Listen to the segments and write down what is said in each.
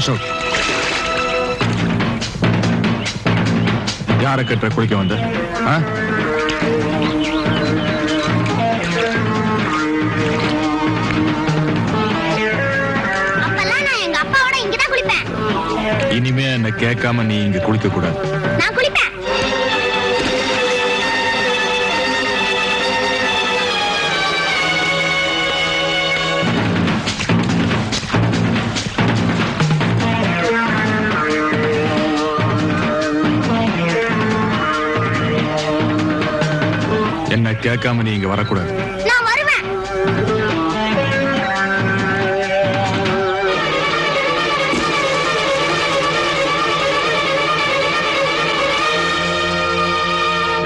அசோக் யாரை கட்டுற குளிக்க வந்த? ஆ? அப்பெல்லாம் நான் எங்க அப்பாவோட இங்கதான் குளிப்பேன். இனிமே என்ன கேட்காம நீ இங்க குளிக்க கூடாது. கேட்காம நீ இங்க வரக்கூடாது. நான் வருவேன்.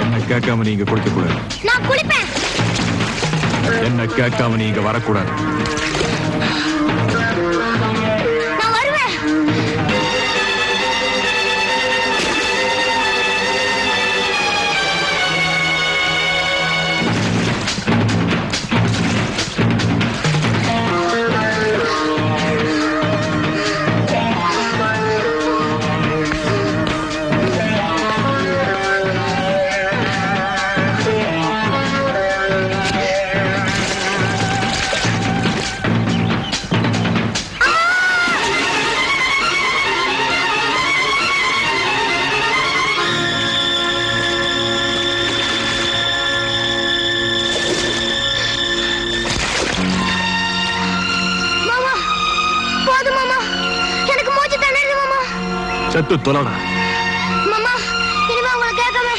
என்ன கேட்காம நீ இங்க குளிக்க கூடாது நான் குளிப்பேன். என்ன கேட்காம நீ இங்க வரக்கூடாது. செத்து தொலைடா மாமா இனிமே உங்களை கேட்காம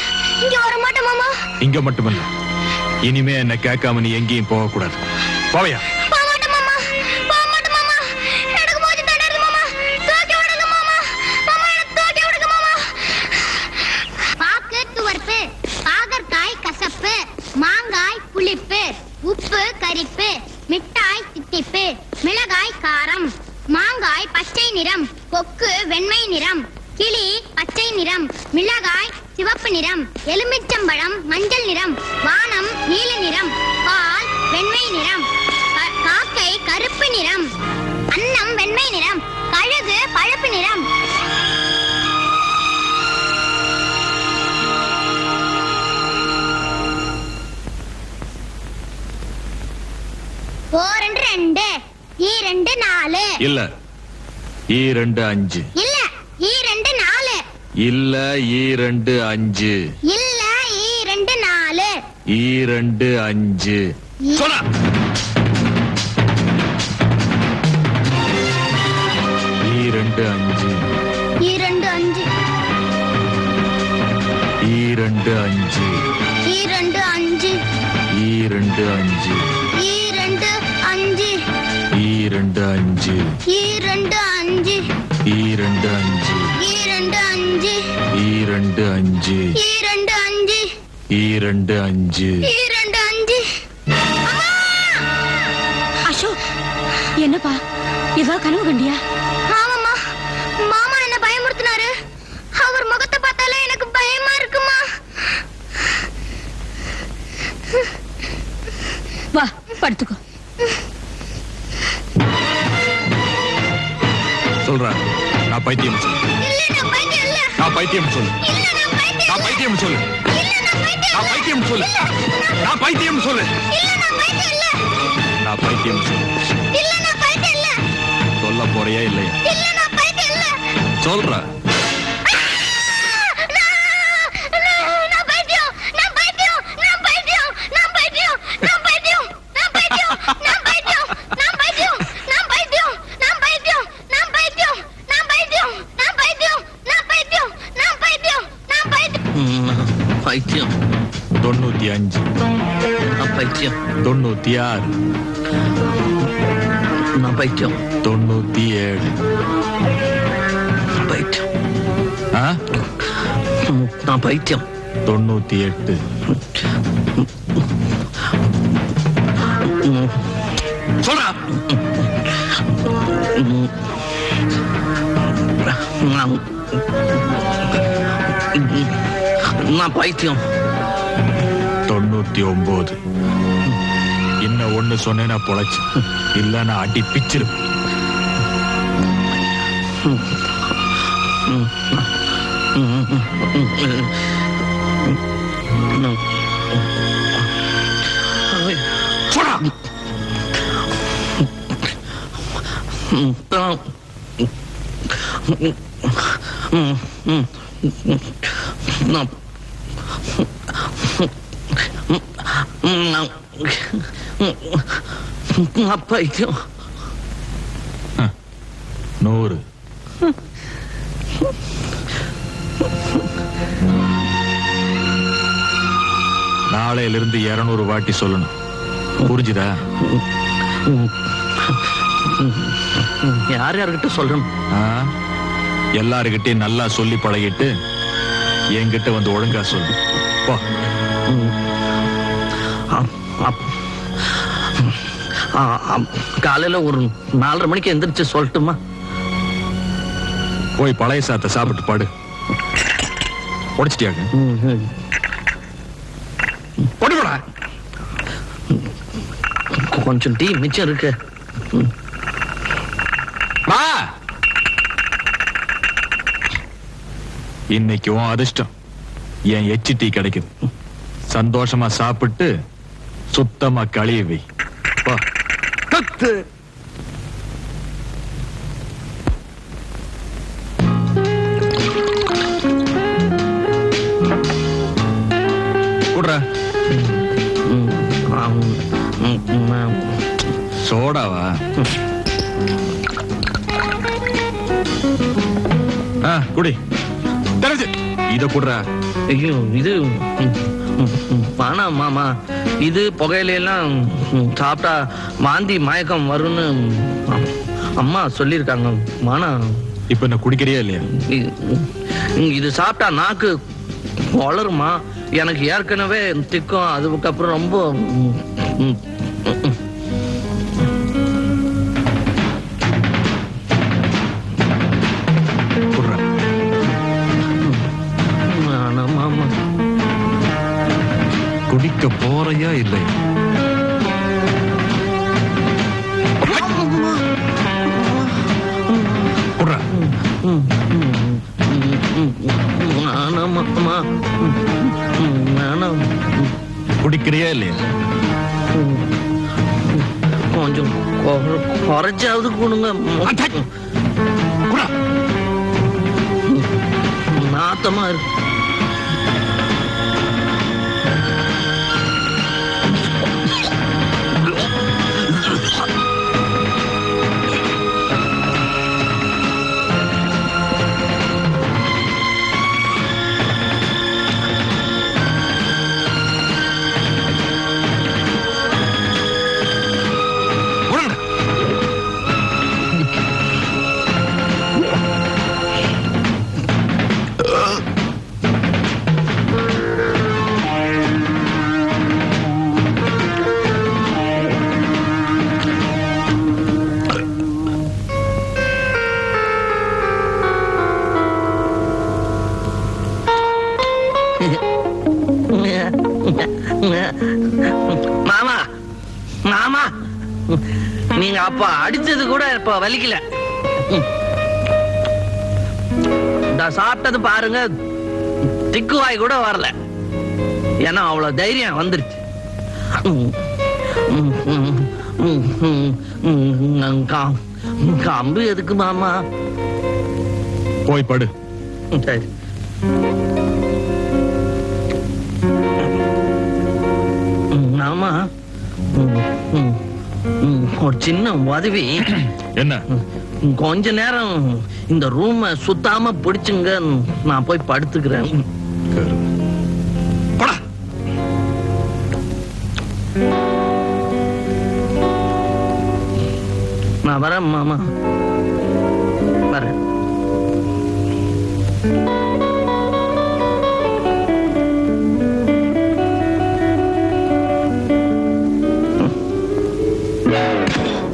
இங்க வர மாட்டேன் மாமா. இங்க மட்டுமல்ல இனிமே என்ன கேட்காம நீ எங்கேயும் போக கூடாது போவையா? நிறம் மிளகாய் சிவப்பு நிறம் எலுமிச்சம்பழம் மஞ்சள் நிறம் வானம் நீல நிறம் பால் வெண்மை நிறம் காக்கை கருப்பு நிறம் அன்னம் வெண்மை நிறம் கழுகு பழுப்பு நிறம். ஓ ரெண்டு ரெண்டு. ஈ ரெண்டு நாலு. இல்ல. ஈ ரெண்டு அஞ்சு இல்ல ஈ ரெண்டு நாலு இல்ல ஈ ரெண்டு அஞ்சு இல்ல ஈ ரெண்டு நாலு ஈ ரெண்டு அஞ்சு சொன்னா ஈ ரெண்டு அஞ்சு ஈ ரெண்டு அஞ்சு ஈ ரெண்டு அஞ்சு ஈ ரெண்டு அஞ்சு ஈ ரெண்டு அஞ்சு ஈ ரெண்டு அஞ்சு ஈ ரெண்டு அஞ்சு ஈ ரெண்டு அஞ்சு ஈ ரெண்டு அஞ்சு அஞ்சு. ஈ ரெண்டு அஞ்சு. ஈ ரெண்டு அஞ்சு. ஈ ரெண்டு அஞ்சு. ஈ ரெண்டு அஞ்சு. அசோக் என்னப்பா? ஏதோ கனவு கண்டியா? ஆமாம்மா. மாமா என்ன பயமுறுத்தினாரு. அவர் முகத்தை பார்த்தாலே எனக்கு பயமா இருக்குமா? வா படுத்துக்கோ. சொல்றா. நான் பைத்தியம் இல்ல நான் பைத்தியம் நான் பைத்தியம் சொல்லு. நான் பைத்தியம் சொல்லு. நான் பைத்தியம் சொல்லு. நான் பைத்தியம் சொல்லு. நான் பைத்தியம் சொல்லு. சொல்ல போறியா இல்லையா? சொல்ற. தொண்ணூத்தி ஆறு பைத்தியம். தொண்ணூத்தி ஏழு பைத்தியம்? நான் பைத்தியம். தொண்ணூத்தி எட்டு சொல்றா. நான் பைத்தியம். தொண்ணூத்தி ஒன்பது என்ன ஒண்ணு சொன்னேன்னா பொழைச்சு இல்லைன்னா அடி பிச்சிரு No. No. நூறு. நாளையில இருந்து இருநூறு வாட்டி சொல்லணும். புரிஞ்சுதா? யார் யார்கிட்ட சொல்லணும்? ஆ? எல்லாருகிட்டயும் நல்லா சொல்லி பழகிட்டு என்கிட்ட வந்து ஒழுங்கா சொல்லு. போ. காலையில ஒரு நாலரை மணிக்கு எந்திரிச்சு சொல்லட்டுமா? போய் பழைய சாத்தை சாப்பிட்டு பாடு. உடைச்சிட்டியாங்க பொடிபடா. கொஞ்சம் டீ மிச்சம் இருக்கு. வா. இன்னைக்கு உன் அதிர்ஷ்டம். என் எச்சி டீ கிடைக்குது. சந்தோஷமா சாப்பிட்டு சுத்தமா கழுவி கத்து. சோடாவா? குடி. தெரிஞ்சு இத குடுறா. ஐயோ இது வேணாம் மாமா இது புகையிலாம் சாப்பிட்டா வாந்தி மயக்கம் வரும்னு அம்- அம்மா சொல்லியிருக்காங்க வேணாம் இப்ப என்ன குடிக்கிறியா இல்லையா? இது சாப்பிட்டா நாக்கு வளருமா? எனக்கு ஏற்கனவே திக்கும் அதுக்கப்புறம் ரொம்ப குடிக்க போறையா இல்லை. குடிக்கிறியா இல்லையா? கொஞ்சம் குறைச்சாவது கொடுங்க. நாத்தமா இருக்கு. மாமா மாமா. நீங்க அப்ப அடிச்சது கூட இப்ப வலிக்கல. சாப்பிட்டது பாருங்க திக்குவாய் கூட வரல. ஏன்னா அவ்வளவு தைரியம் வந்துருச்சு. கம்பு எதுக்கு மாமா? போய் படு. சரி. ஒரு சின்ன உதவி என்ன? கொஞ்ச நேரம் இந்த ரூமை சுத்தாம பிடிச்சுங்க. நான் போய் படுத்துக்கிறேன். நான் வரேன் மாமா. வரேன்.